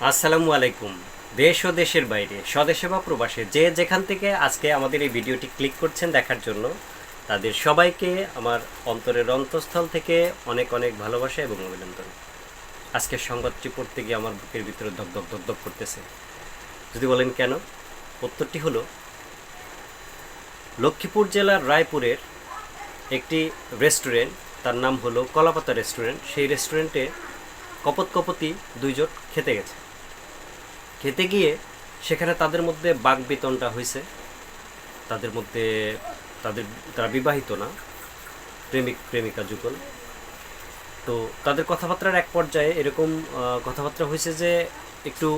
আসসালামু আলাইকুম। দেশ ও দেশের বাইরে, স্বদেশে বা প্রবাসে, যে যেখান থেকে আজকে আমাদের এই ভিডিওটি ক্লিক করছেন দেখার জন্য, তাদের সবাইকে আমার অন্তরের অন্তঃস্থল থেকে অনেক অনেক ভালোবাসা এবং অভিনন্দন। আজকের সংবাদটি পড়তে গিয়ে আমার বুকের ভিতরে ধক ধক ধক ধক করতেছে। যদি বলেন কেন? উত্তরটি হলো, লক্ষ্মীপুর জেলার রায়পুরের একটি রেস্টুরেন্ট, তার নাম হলো কলাপাতা রেস্টুরেন্ট। সেই রেস্টুরেন্টে কপত কপতি দুইজন খেতে গেছে। খেতে গিয়ে সেখানে তাদের মধ্যে বাক বেতনটা হয়েছে তাদের মধ্যে তাদের, তারা বিবাহিত না, প্রেমিক, প্রেমিকা যুগল। তো তাদের কথাবার্তার এক পর্যায়ে এরকম কথাবার্তা হয়েছে যে একটু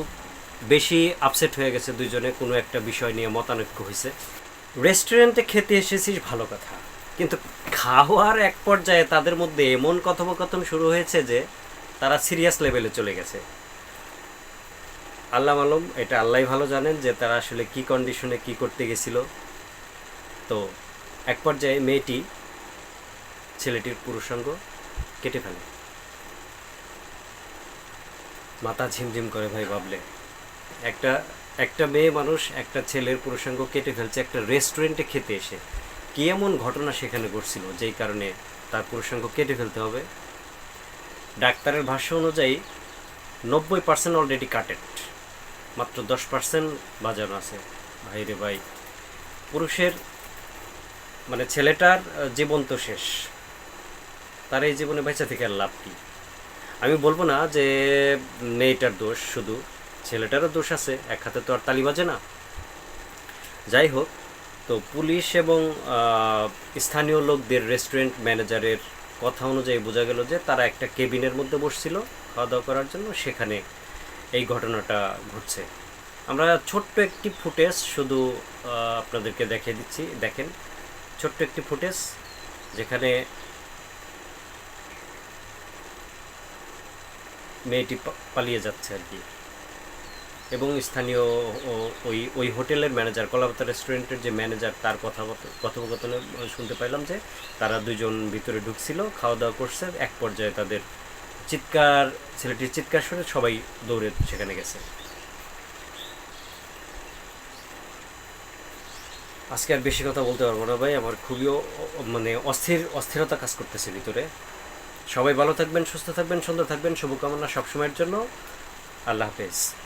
বেশি আপসেট হয়ে গেছে দুইজনে, কোনো একটা বিষয় নিয়ে মতানৈক্য হয়েছে রেস্টুরেন্টে খেতে এসেছিস ভালো কথা, কিন্তু খাওয়ার এক পর্যায়ে তাদের মধ্যে এমন কথোপকথন শুরু হয়েছে যে তারা সিরিয়াস লেভেলে চলে গেছে। আল্লাহ আলম এটা আল্লাহ ভালো জানেন যে তারা আসলে কি কন্ডিশনে কি করতে গেছিল। তো এক পর্যায়ে মেয়েটি ছেলেটির পুরুষাঙ্গ কেটে ফেলে। মাথা ঝিমঝিম করে ভাই ভাবলে একটা একটা মেয়ে মানুষ, একটা ছেলের পুরুষাঙ্গ কেটে ফেলছে, একটা রেস্টুরেন্টে খেতে এসে। কি এমন ঘটনা সেখানে ঘটছিল যেই কারণে তার পুরুষাঙ্গ কেটে ফেলতে হবে? ডাক্তারের ভাষ্য অনুযায়ী, নব্বই পার্সেন্ট অলরেডি কাটেড মাত্র দশ পার্সেন্ট বাজানো আছে। ভাই রে ভাই, পুরুষের মানে ছেলেটার জীবন তো শেষ। তার এই জীবনে বেঁচে থেকে লাভ কি? আমি বলব না যে মেয়েটার দোষ, শুধু ছেলেটারও দোষ আছে। এক হাতে তো আর তালি বাজে না। যাই হোক, তো পুলিশ এবং স্থানীয় লোকদের রেস্টুরেন্ট ম্যানেজারের কথা অনুযায়ী বোঝা গেল যে তারা একটা কেবিনের মধ্যে বসছিল খাওয়া দাওয়া করার জন্য, সেখানে এই ঘটনাটা ঘটছে। আমরা ছোট্ট একটি ফুটেজ শুধু আপনাদেরকে দেখিয়ে দিচ্ছি, দেখেন। ছোট্ট একটি ফুটেজ যেখানে মেয়েটি পালিয়ে যাচ্ছে আর কি। এবং স্থানীয় ওই ওই হোটেলের ম্যানেজার, কলাপাতা রেস্টুরেন্টের যে ম্যানেজার, তার কথা কথোপকথনে শুনতে পাইলাম যে তারা দুজন ভিতরে ঢুকছিল খাওয়া দাওয়া করছে, এক পর্যায়ে তাদের চিৎকার, ছেলেটির চিৎকার শুনে সবাই দৌড়ে সেখানে গেছে। আজকে আর বেশি কথা বলতে পারব না ভাই, আমার খুবই মানে অস্থির, অস্থিরতা কাজ করতেছে ভিতরে। সবাই ভালো থাকবেন, সুস্থ থাকবেন, সুন্দর থাকবেন, শুভকামনা সবসময়ের জন্য। আল্লাহ হাফেজ।